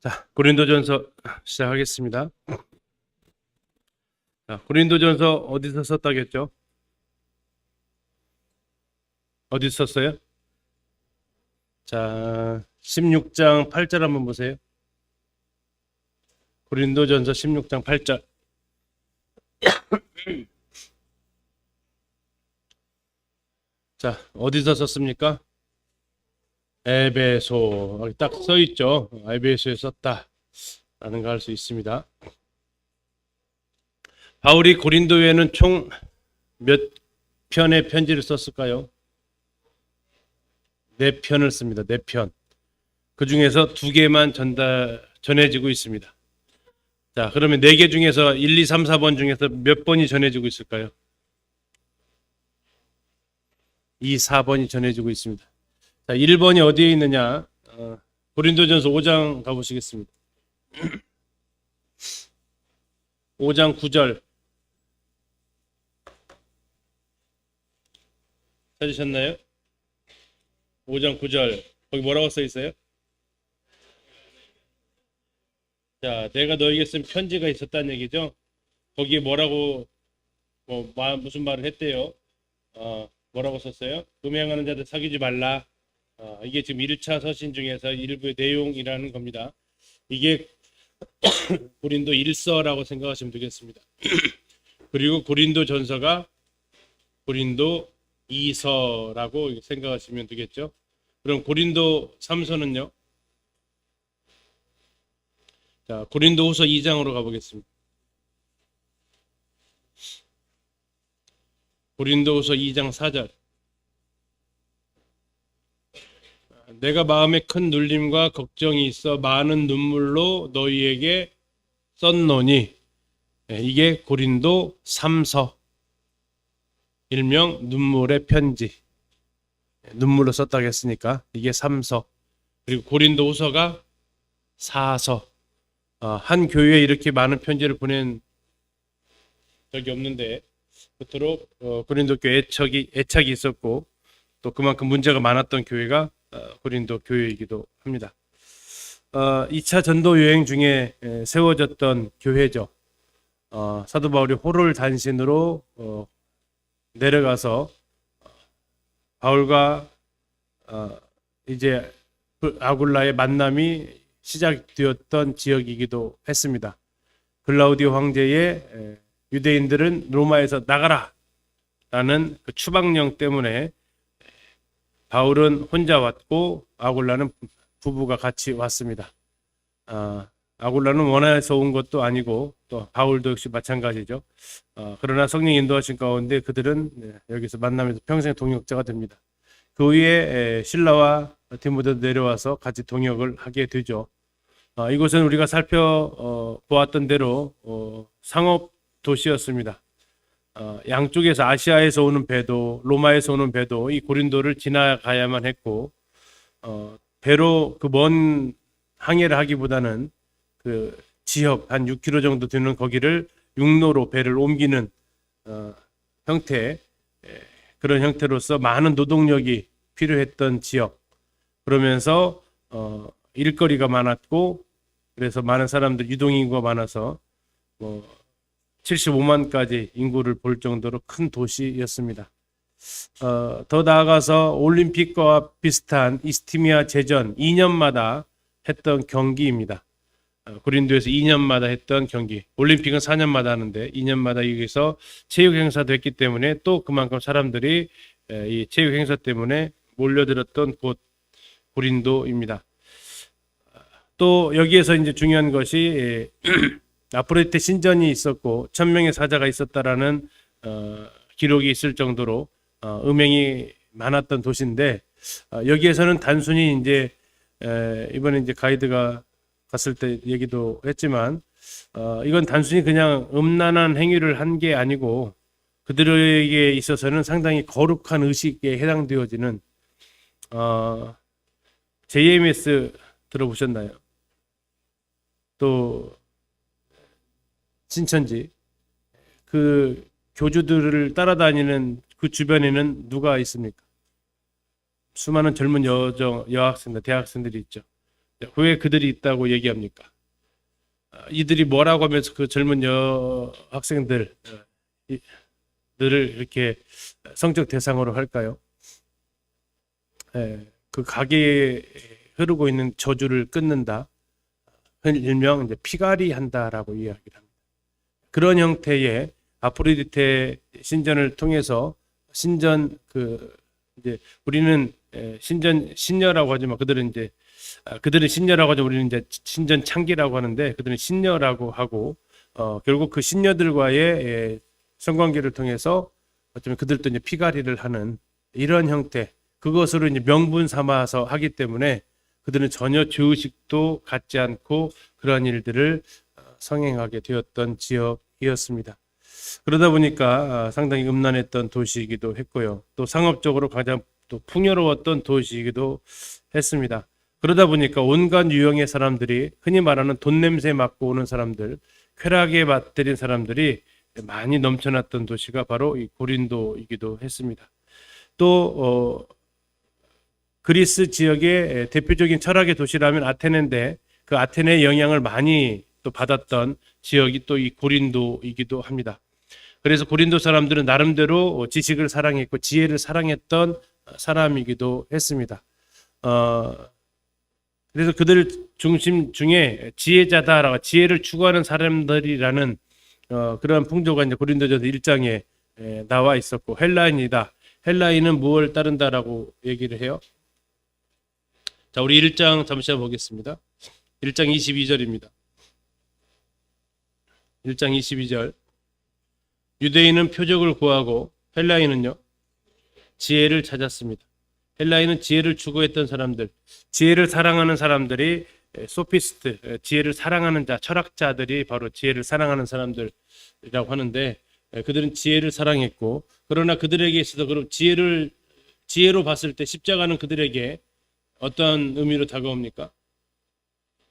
자, 고린도전서 시작하겠습니다. 자, 고린도전서 어디서 썼다겠죠? 어디 썼어요? 자, 16장 8절 한번 보세요. 고린도전서 16장 8절. 자, 어디서 썼습니까? 에베소 여기 딱 써 있죠. 에베소에 썼다라는 걸 알 수 있습니다. 바울이 고린도에는 총 몇 편의 편지를 썼을까요? 네 편을 씁니다. 네 편. 그 중에서 두 개만 전달 전해지고 있습니다. 자, 그러면 네 개 중에서 1, 2, 3, 4번 중에서 몇 번이 전해지고 있을까요? 2, 4번이 전해지고 있습니다. 자, 1번이 어디에 있느냐? 어, 고린도전서 5장 가보시겠습니다. 5장 9절 찾으셨나요? 5장 9절 거기 뭐라고 써 있어요? 자, 내가 너에게 쓴 편지가 있었다는 얘기죠. 거기에 뭐라고 뭐 마- 무슨 말을 했대요? 어, 뭐라고 썼어요? 음행하는 자들 사귀지 말라. 어, 이게 지금 1차 서신 중에서 일부의 내용이라는 겁니다. 이게 고린도 1서라고 생각하시면 되겠습니다. 그리고 고린도 전서가 고린도 2서라고 생각하시면 되겠죠. 그럼 고린도 3서는요? 자, 고린도 후서 2장으로 가보겠습니다. 고린도 후서 2장 4절. 내가 마음에 큰 눌림과 걱정이 있어 많은 눈물로 너희에게 썼노니. 예, 이게 고린도 3서 일명 눈물의 편지. 예, 눈물로 썼다고 했으니까 이게 3서. 그리고 고린도 후서가 4서. 어, 한 교회에 이렇게 많은 편지를 보낸 적이 없는데 그토록 어, 고린도 교회 애착이 애착이 있었고 또 그만큼 문제가 많았던 교회가 어, 고린도 교회이기도 합니다. 어, 2차 전도 여행 중에 에, 세워졌던 교회죠. 어, 사도 바울이 호를 단신으로 어, 내려가서 어, 바울과 어, 이제 아굴라의 만남이 시작되었던 지역이기도 했습니다. 글라우디오 황제의 에, 유대인들은 로마에서 나가라 라는 그 추방령 때문에 바울은 혼자 왔고 아굴라는 부부가 같이 왔습니다. 아, 아굴라는 원하에서 온 것도 아니고 또 바울도 역시 마찬가지죠. 어, 그러나 성령 인도하신 가운데 그들은 네, 여기서 만나면서 평생 동역자가 됩니다. 그 후에 에, 신라와 디모데도 내려와서 같이 동역을 하게 되죠. 어, 이곳은 우리가 살펴보았던 대로 어, 상업 도시였습니다. 어, 양쪽에서 아시아에서 오는 배도 로마에서 오는 배도 이 고린도를 지나가야만 했고 어, 배로 그 먼 항해를 하기보다는 그 지역 한 6km 정도 되는 거기를 육로로 배를 옮기는 어, 형태 에, 그런 형태로서 많은 노동력이 필요했던 지역. 그러면서 어, 일거리가 많았고 그래서 많은 사람들 유동인구가 많아서 뭐 75만까지 인구를 볼 정도로 큰 도시였습니다. 어, 더 나아가서 올림픽과 비슷한 이스티미아 제전 2년마다 했던 경기입니다. 어, 고린도에서 2년마다 했던 경기. 올림픽은 4년마다 하는데 2년마다 여기서 체육 행사도 했기 때문에 또 그만큼 사람들이 에, 이 체육 행사 때문에 몰려들었던 곳 고린도입니다. 또 여기에서 이제 중요한 것이 에, 아프로디테 신전이 있었고 천명의 사자가 있었다라는 어, 기록이 있을 정도로 어, 음행이 많았던 도시인데 어, 여기에서는 단순히 이제 에, 이번에 이제 가이드가 갔을 때 얘기도 했지만 어, 이건 단순히 그냥 음란한 행위를 한 게 아니고 그들에게 있어서는 상당히 거룩한 의식에 해당되어지는 어, JMS 들어보셨나요? 또 신천지 그 교주들을 따라다니는 그 주변에는 누가 있습니까? 수많은 젊은 여정 여학생들, 대학생들이 있죠. 왜 그들이 있다고 얘기합니까? 아, 이들이 뭐라고 하면서 그 젊은 여 학생들 어, 이- 들을 이렇게 성적 대상으로 할까요? 예, 그 가게에 흐르고 있는 저주를 끊는다. 일명 이제 피가리 한다라고 이야기를 합니다. 그런 형태의 아프로디테 신전을 통해서 신전 그 이제 우리는 에, 신전 신녀라고 하지만 그들은 이제 아, 그들은 신녀라고 하죠. 우리는 이제 신전 창기라고 하는데 그들은 신녀라고 하고 어, 결국 그 신녀들과의 에, 성관계를 통해서 어쩌면 그들도 이제 피가리를 하는 이런 형태 그것으로 이제 명분 삼아서 하기 때문에 그들은 전혀 죄의식도 갖지 않고 그러한 일들을 어, 성행하게 되었던 지역 이었습니다. 그러다 보니까 아, 상당히 음란했던 도시이기도 했고요. 또 상업적으로 가장 또 풍요로웠던 도시이기도 했습니다. 그러다 보니까 온갖 유형의 사람들이 흔히 말하는 돈 냄새 맡고 오는 사람들, 쾌락에 맛들인 사람들이 많이 넘쳐났던 도시가 바로 이 고린도이기도 했습니다. 또 어, 그리스 지역의 대표적인 철학의 도시라면 아테네인데 그 아테네의 영향을 많이 또 받았던 지역이 또 이 고린도이기도 합니다. 그래서 고린도 사람들은 나름대로 지식을 사랑했고 지혜를 사랑했던 사람이기도 했습니다. 어, 그래서 그들 중심 중에 지혜자다라고 지혜를 추구하는 사람들이라는 어, 그러한 풍조가 이제 고린도전서 1장에 에, 나와 있었고 헬라인이다. 헬라인은 무엇을 따른다라고 얘기를 해요? 자, 우리 1장 잠시 한번 보겠습니다. 1장 22절입니다. 1장 22절. 유대인은 표적을 구하고 헬라인은요. 지혜를 찾았습니다. 헬라인은 지혜를 추구했던 사람들, 지혜를 사랑하는 사람들이 에, 소피스트, 에, 지혜를 사랑하는 자, 철학자들이 바로 지혜를 사랑하는 사람들이라고 하는데 에, 그들은 지혜를 사랑했고 그러나 그들에게 있어서 그럼 지혜를 지혜로 봤을 때 십자가는 그들에게 어떤 의미로 다가옵니까?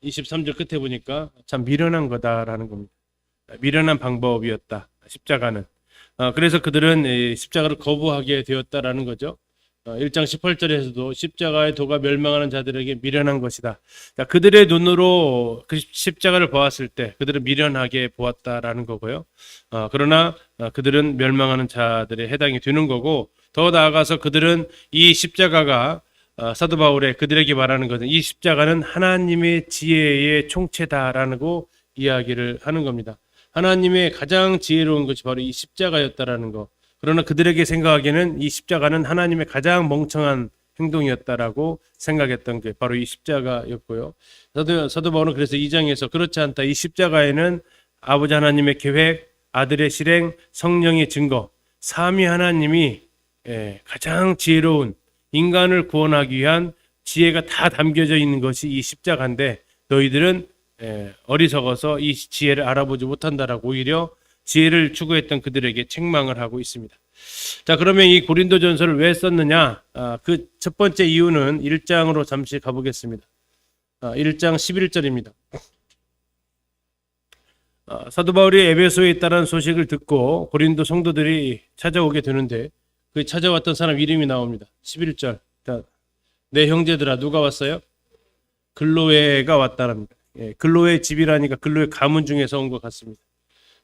23절 끝에 보니까 참 미련한 거다라는 겁니다. 미련한 방법이었다. 십자가는. 어, 그래서 그들은 이 십자가를 거부하게 되었다라는 거죠. 어, 1장 18절에서도 십자가의 도가 멸망하는 자들에게 미련한 것이다. 자, 그들의 눈으로 그 십자가를 보았을 때 그들은 미련하게 보았다라는 거고요. 어, 그러나 어, 그들은 멸망하는 자들에 해당이 되는 거고 더 나아가서 그들은 이 십자가가 어, 사도 바울의 그들에게 말하는 것은 이 십자가는 하나님의 지혜의 총체다라고 이야기를 하는 겁니다. 하나님의 가장 지혜로운 것이 바로 이 십자가였다라는 거. 그러나 그들에게 생각하기에는 이 십자가는 하나님의 가장 멍청한 행동이었다라고 생각했던 게 바로 이 십자가였고요. 사도, 사도 바울은 그래서 이 장에서 그렇지 않다. 이 십자가에는 아버지 하나님의 계획, 아들의 실행, 성령의 증거, 삼위 하나님이 예, 가장 지혜로운 인간을 구원하기 위한 지혜가 다 담겨져 있는 것이 이 십자가인데 너희들은 예, 어리석어서 이 지혜를 알아보지 못한다라고 오히려 지혜를 추구했던 그들에게 책망을 하고 있습니다. 자, 그러면 이 고린도전서를 왜 썼느냐? 아, 그 첫 번째 이유는 1장으로 잠시 가보겠습니다. 아, 1장 11절입니다. 아, 사도 바울이 에베소에 있다는 소식을 듣고 고린도 성도들이 찾아오게 되는데 그 찾아왔던 사람 이름이 나옵니다. 11절. 자, 내 형제들아 누가 왔어요? 글로에가 왔다랍니다. 예, 글로의 집이라니까 글로의 가문 중에서 온 것 같습니다.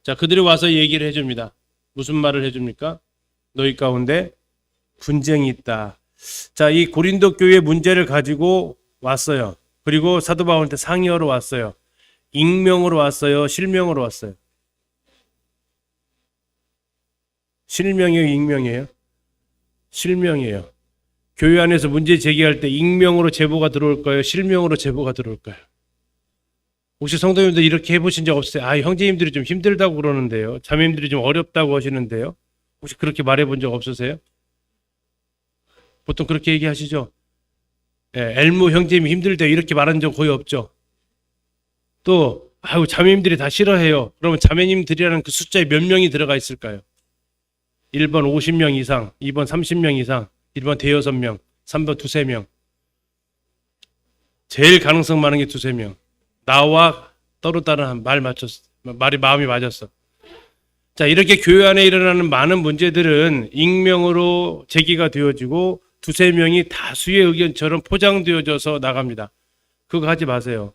자, 그들이 와서 얘기를 해줍니다. 무슨 말을 해줍니까? 너희 가운데 분쟁이 있다. 자, 이 고린도 교회 문제를 가지고 왔어요. 그리고 사도 바울한테 상의하러 왔어요. 익명으로 왔어요. 실명으로 왔어요. 실명이에요, 익명이에요? 실명이에요. 교회 안에서 문제 제기할 때 익명으로 제보가 들어올까요? 실명으로 제보가 들어올까요? 혹시 성도님들 이렇게 해보신 적 없으세요? 아, 형제님들이 좀 힘들다고 그러는데요. 자매님들이 좀 어렵다고 하시는데요. 혹시 그렇게 말해본 적 없으세요? 보통 그렇게 얘기하시죠? 예, 엘모 형제님이 힘들대요. 이렇게 말한 적 거의 없죠. 또, 아유, 자매님들이 다 싫어해요. 그러면 자매님들이라는 그 숫자에 몇 명이 들어가 있을까요? 1번 50명 이상, 2번 30명 이상, 1번 대여섯 명, 3번 두세 명. 제일 가능성 많은 게 두세 명. 나와 떠르다는 말 맞췄어. 말이 마음이 맞았어. 자, 이렇게 교회 안에 일어나는 많은 문제들은 익명으로 제기가 되어지고 두세 명이 다수의 의견처럼 포장되어져서 나갑니다. 그거 하지 마세요.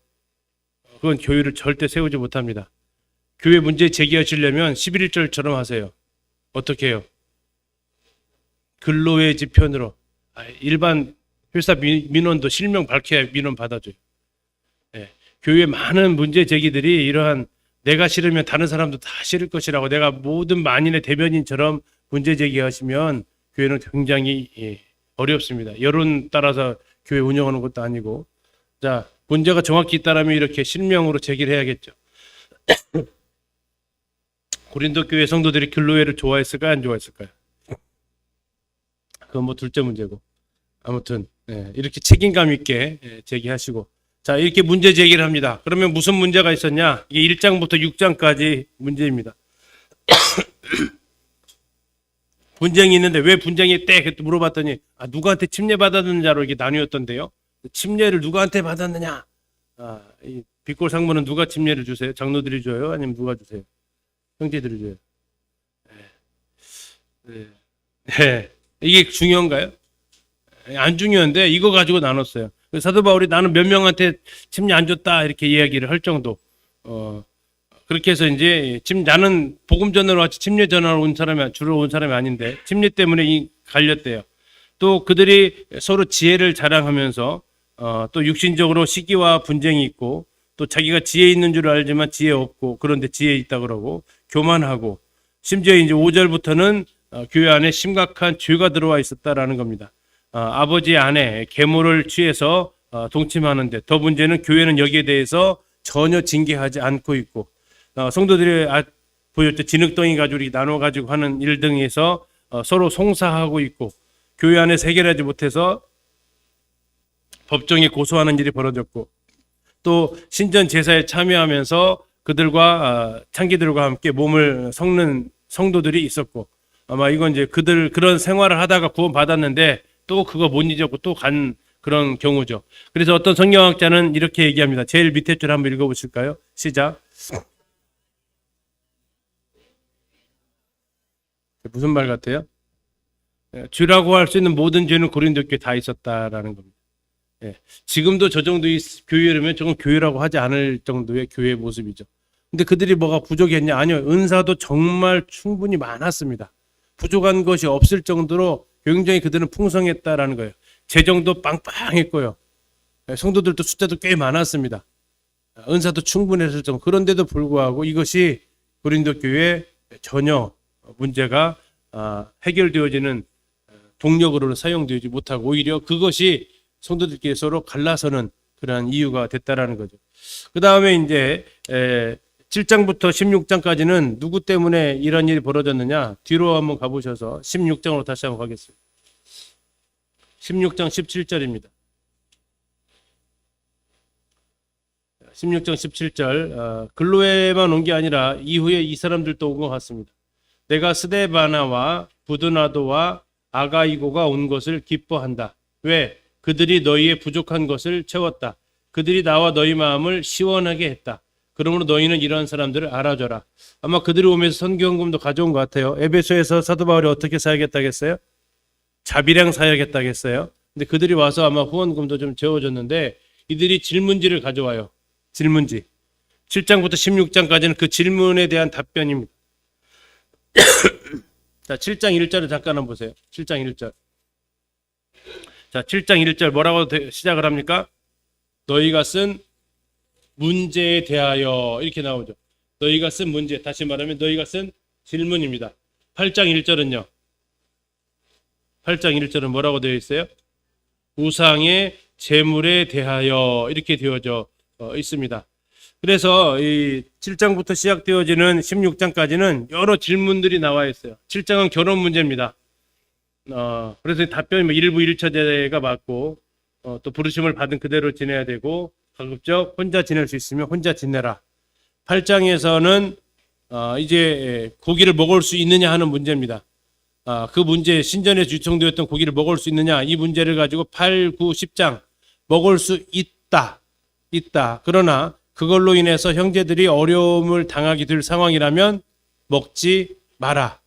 그건 교회를 절대 세우지 못합니다. 교회 문제 제기하시려면 11절처럼 하세요. 어떻게 해요? 근로의 지편으로 아, 일반 회사 민- 민원도 실명 밝혀야 민원 받아줘요. 예. 교회 많은 문제 제기들이 이러한 내가 싫으면 다른 사람도 다 싫을 것이라고 내가 모든 만인의 대변인처럼 문제 제기하시면 교회는 굉장히 예, 어렵습니다. 여론 따라서 교회 운영하는 것도 아니고 자 문제가 정확히 있다라면 이렇게 실명으로 제기를 해야겠죠. 고린도 교회 성도들이 근로회를 좋아했을까요, 안 좋아했을까요? 그건 뭐 둘째 문제고 아무튼 예, 이렇게 책임감 있게 예, 제기하시고 자 이렇게 문제 제기를 합니다. 그러면 무슨 문제가 있었냐? 이게 1장부터 6장까지 문제입니다. 분쟁이 있는데 왜 분쟁이 때 물어봤더니 아, 누구한테 침례 받았는 자로 이게 나뉘었던데요. 침례를 누구한테 받았느냐? 아, 이 빅골 상무는 누가 침례를 주세요? 장로들이 줘요? 아니면 누가 주세요? 형제들이 줘요? 네. 네. 이게 중요한가요? 안 중요한데 이거 가지고 나눴어요. 그래서 사도 바울이 나는 몇 명한테 침례 안 줬다 이렇게 이야기를 할 정도. 어 그렇게 해서 이제 침 나는 복음 전으로 같이 침례 전하러 온 사람이 주로 온 사람이 아닌데 침례 때문에 이 갈렸대요. 또 그들이 서로 지혜를 자랑하면서 어, 또 육신적으로 시기와 분쟁이 있고 또 자기가 지혜 있는 줄 알지만 지혜 없고 그런데 지혜 있다 그러고 교만하고 심지어 이제 5절부터는 어, 교회 안에 심각한 죄가 들어와 있었다라는 겁니다. 어, 아버지의 아내 계모를 취해서 어, 동침하는데 더 문제는 교회는 여기에 대해서 전혀 징계하지 않고 있고 어, 성도들이 아, 보였죠 진흙덩이 가지고 나눠 가지고 하는 일 등에서 어, 서로 송사하고 있고 교회 안에 해결하지 못해서 법정에 고소하는 일이 벌어졌고 또 신전 제사에 참여하면서 그들과 아, 창기들과 함께 몸을 섞는 성도들이 있었고 아마 이건 이제 그들 그런 생활을 하다가 구원 받았는데 또 그거 못 잊었고 또 간 그런 경우죠. 그래서 어떤 성경학자는 이렇게 얘기합니다. 제일 밑에 줄 한번 읽어보실까요? 시작. 무슨 말 같아요? 예, 죄라고 할 수 있는 모든 죄는 고린도 교회에 다 있었다라는 겁니다. 예, 지금도 저 정도의 교회라면 조금 교회라고 하지 않을 정도의 교회의 모습이죠. 근데 그들이 뭐가 부족했냐? 아니요. 은사도 정말 충분히 많았습니다. 부족한 것이 없을 정도로 굉장히 그들은 풍성했다라는 거예요. 재정도 빵빵했고요. 예, 성도들도 숫자도 꽤 많았습니다. 은사도 충분했을 정도. 그런데도 불구하고 이것이 고린도 교회에 전혀 문제가 아, 해결되어지는 동력으로는 사용되지 못하고 오히려 그것이 성도들끼리 서로 갈라서는 그러한 이유가 됐다라는 거죠. 그 다음에 이제 에, 7장부터 16장까지는 누구 때문에 이런 일이 벌어졌느냐 뒤로 한번 가보셔서 16장으로 다시 한번 가겠습니다. 16장 17절입니다. 16장 17절 어, 근로에만 온 게 아니라 이후에 이 사람들도 온 것 같습니다. 내가 스데바나와 부드나도와 아가이고가 온 것을 기뻐한다. 왜? 그들이 너희의 부족한 것을 채웠다. 그들이 나와 너희 마음을 시원하게 했다. 그러므로 너희는 이러한 사람들을 알아줘라. 아마 그들이 오면서 선교원금도 가져온 것 같아요. 에베소에서 사도 바울이 어떻게 사야겠다겠어요? 자비량 사야겠다겠어요? 근데 그들이 와서 아마 후원금도 좀 재워줬는데 이들이 질문지를 가져와요. 질문지. 7장부터 16장까지는 그 질문에 대한 답변입니다. 자, 7장 1절을 잠깐 한번 보세요. 7장 1절. 자, 7장 1절 뭐라고 대- 시작을 합니까? 너희가 쓴 문제에 대하여 이렇게 나오죠. 너희가 쓴 문제, 다시 말하면 너희가 쓴 질문입니다. 8장 1절은요. 8장 1절은 뭐라고 되어 있어요? 우상의 재물에 대하여 이렇게 되어져 어, 있습니다. 그래서 이 7장부터 시작되어지는 16장까지는 여러 질문들이 나와 있어요. 7장은 결혼 문제입니다. 어, 그래서 답변이 뭐 일부 일처제가 맞고 어, 또 부르심을 받은 그대로 지내야 되고 가급적 혼자 지낼 수 있으면 혼자 지내라. 8장에서는 어, 이제 고기를 먹을 수 있느냐 하는 문제입니다. 아, 그 문제 신전에서 유통되었던 고기를 먹을 수 있느냐 이 문제를 가지고 8, 9, 10장 먹을 수 있다. 있다. 그러나 그걸로 인해서 형제들이 어려움을 당하게 될 상황이라면 먹지 마라.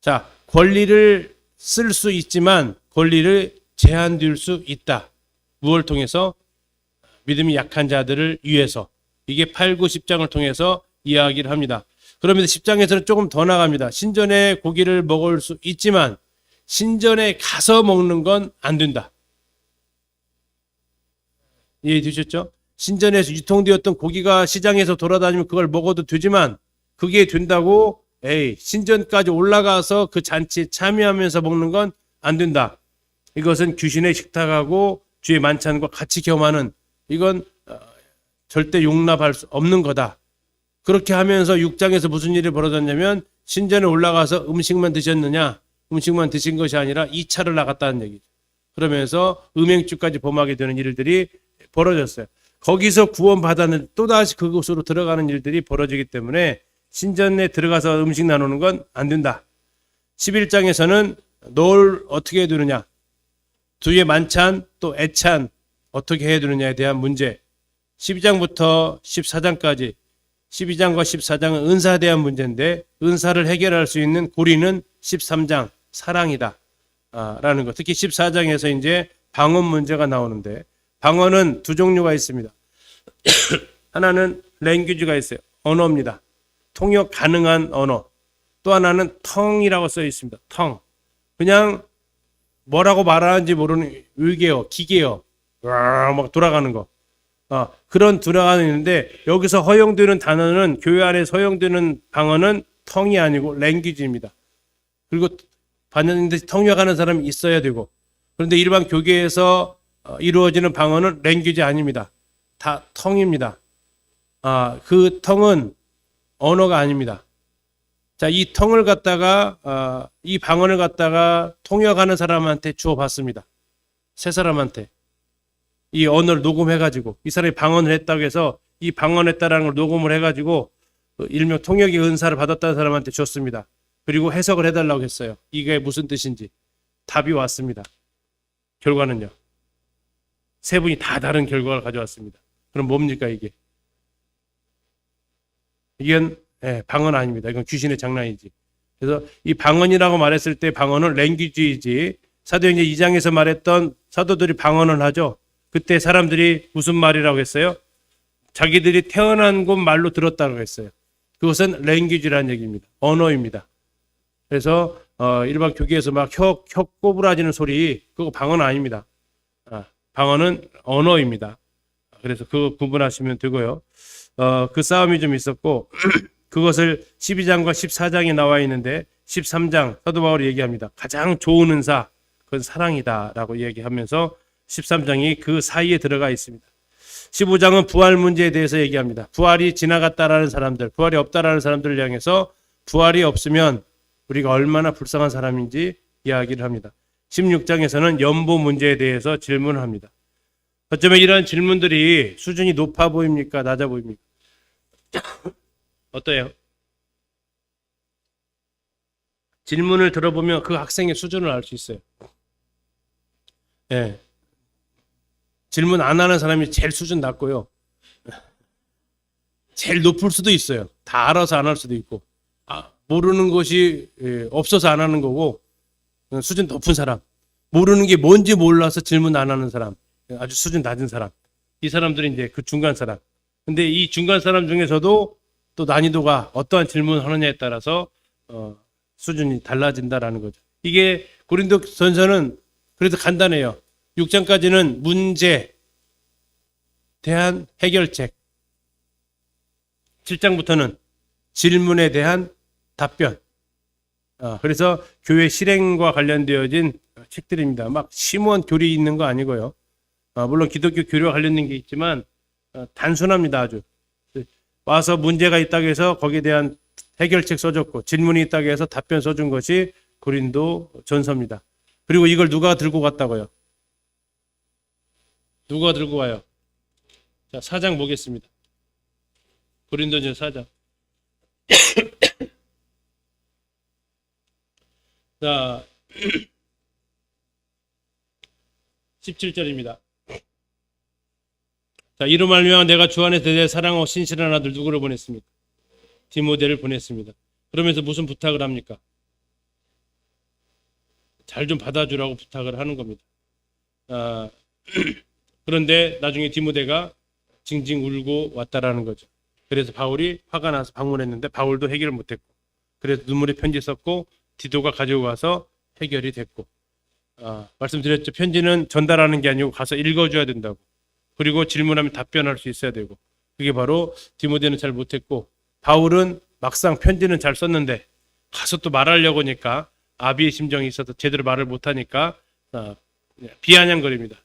자, 권리를 쓸 수 있지만 권리를 제한될 수 있다. 무엇을 통해서? 믿음이 약한 자들을 위해서 이게 8, 9, 10장을 통해서 이야기를 합니다. 그러면서 10장에서는 조금 더 나갑니다. 신전에 고기를 먹을 수 있지만 신전에 가서 먹는 건 안 된다. 이해 되셨죠? 신전에서 유통되었던 고기가 시장에서 돌아다니면 그걸 먹어도 되지만 그게 된다고 에이 신전까지 올라가서 그 잔치에 참여하면서 먹는 건 안 된다. 이것은 귀신의 식탁하고 주의 만찬과 같이 겸하는 이건 어, 절대 용납할 수 없는 거다. 그렇게 하면서 6장에서 무슨 일이 벌어졌냐면 신전에 올라가서 음식만 드셨느냐? 음식만 드신 것이 아니라 2차를 나갔다는 얘기죠. 그러면서 음행주까지 범하게 되는 일들이 벌어졌어요. 거기서 구원받았는 또다시 그곳으로 들어가는 일들이 벌어지기 때문에 신전에 들어가서 음식 나누는 건 안 된다. 11장에서는 널 어떻게 해두느냐. 두의 만찬 또 애찬 어떻게 해두느냐에 대한 문제. 12장부터 14장까지 12장과 14장은 은사에 대한 문제인데 은사를 해결할 수 있는 고리는 13장 사랑이다. 아, 라는 것. 특히 14장에서 이제 방언 문제가 나오는데 방언은 두 종류가 있습니다. 하나는 랭귀지가 있어요. 언어입니다. 통역 가능한 언어. 또 하나는 텅이라고 써 있습니다. 텅. 그냥 뭐라고 말하는지 모르는 의개어, 기계어, 와, 막 돌아가는 거. 아, 그런 돌아가는 있는데 여기서 허용되는 단어는 교회 안에서 허용되는 방언은 텅이 아니고 랭귀지입니다. 그리고 반면에 통역하는 사람이 있어야 되고 그런데 일반 교계에서 어, 이루어지는 방언은 랭귀지 아닙니다. 다 텅입니다. 아, 그 텅은 언어가 아닙니다. 자, 이 텅을 갖다가 아, 이 방언을 갖다가 통역하는 사람한테 주어 받습니다. 세 사람한테 이 언어를 녹음해 가지고 이 사람이 방언을 했다고 해서 이 방언했다라는 걸 녹음을 해 가지고 일명 통역의 은사를 받았다는 사람한테 줬습니다. 그리고 해석을 해달라고 했어요. 이게 무슨 뜻인지 답이 왔습니다. 결과는요. 세 분이 다 다른 결과를 가져왔습니다. 그럼 뭡니까 이게? 이건 예, 방언 아닙니다. 이건 귀신의 장난이지. 그래서 이 방언이라고 말했을 때 방언은 랭귀지이지. 사도행전 2장에서 말했던 사도들이 방언을 하죠. 그때 사람들이 무슨 말이라고 했어요? 자기들이 태어난 곳 말로 들었다고 했어요. 그것은 랭귀지라는 얘기입니다. 언어입니다. 그래서 어, 일반 교계에서 막 혀, 혀 꼬부라지는 소리 그거 방언 아닙니다. 아, 방언은 언어입니다. 그래서 그거 구분하시면 되고요. 어, 그 싸움이 좀 있었고 그것을 12장과 14장에 나와 있는데 13장 사도 바울이 얘기합니다. 가장 좋은 은사 그건 사랑이다라고 얘기하면서 13장이 그 사이에 들어가 있습니다. 15장은 부활 문제에 대해서 얘기합니다. 부활이 지나갔다라는 사람들, 부활이 없다라는 사람들을 향해서 부활이 없으면 우리가 얼마나 불쌍한 사람인지 이야기를 합니다. 16장에서는 연보 문제에 대해서 질문을 합니다. 어쩌면 이러한 질문들이 수준이 높아 보입니까? 낮아 보입니까? 어때요? 질문을 들어보면 그 학생의 수준을 알 수 있어요. 예. 질문 안 하는 사람이 제일 수준 낮고요. 제일 높을 수도 있어요. 다 알아서 안 할 수도 있고. 아, 모르는 것이 예, 없어서 안 하는 거고 수준 높은 사람. 모르는 게 뭔지 몰라서 질문 안 하는 사람. 아주 수준 낮은 사람. 이 사람들이 이제 그 중간 사람. 근데 이 중간 사람 중에서도 또 난이도가 어떠한 질문을 하느냐에 따라서 어, 수준이 달라진다라는 거죠. 이게 고린도 전서는 그래도 간단해요. 6장까지는 문제, 대한 해결책. 7장부터는 질문에 대한 답변. 어, 그래서 교회 실행과 관련되어진 책들입니다. 막 심오한 교리 있는 거 아니고요. 어, 물론 기독교 교류와 관련된 게 있지만 어, 단순합니다. 아주 와서 문제가 있다고 해서 거기에 대한 해결책 써줬고 질문이 있다고 해서 답변 써준 것이 고린도 전서입니다. 그리고 이걸 누가 들고 갔다고요? 누가 들고 와요? 자, 사장 보겠습니다. 고린도전 사장. 자, 17절입니다. 자, 이로 말미암아 내가 주 안에서 내 사랑하고 신실한 아들 누구를 보냈습니까? 디모데를 보냈습니다. 그러면서 무슨 부탁을 합니까? 잘 좀 받아주라고 부탁을 하는 겁니다. 아, 그런데 나중에 디모데가 징징 울고 왔다라는 거죠. 그래서 바울이 화가 나서 방문했는데 바울도 해결을 못했고 그래서 눈물의 편지 썼고 디도가 가지고 가서 해결이 됐고 아, 말씀드렸죠. 편지는 전달하는 게 아니고 가서 읽어줘야 된다고. 그리고 질문하면 답변할 수 있어야 되고 그게 바로 디모데는 잘 못했고 바울은 막상 편지는 잘 썼는데 가서 또 말하려고 하니까 아비의 심정이 있어서 제대로 말을 못하니까 아, 비아냥거립니다.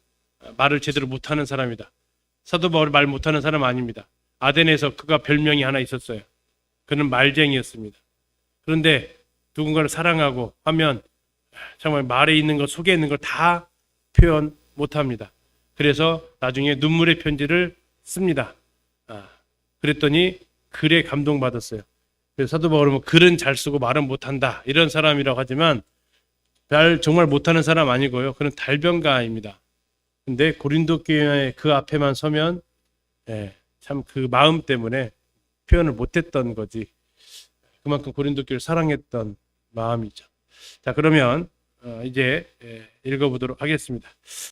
아, 말을 제대로 못하는 사람이다. 사도 바울이 말 못하는 사람 아닙니다. 아덴에서 그가 별명이 하나 있었어요. 그는 말쟁이였습니다. 그런데 누군가를 사랑하고 하면 정말 말에 있는 것, 속에 있는 걸 다 표현 못합니다. 그래서 나중에 눈물의 편지를 씁니다. 아, 그랬더니 글에 감동받았어요. 그래서 사도 바울은 뭐 글은 잘 쓰고 말은 못한다 이런 사람이라고 하지만 말 정말 못하는 사람 아니고요. 그는 달변가입니다. 근데 고린도 교회 그 앞에만 서면 예, 참 그 마음 때문에 표현을 못했던 거지. 그만큼 고린도 교회를 사랑했던 마음이죠. 자 그러면 어, 이제 예, 읽어보도록 하겠습니다.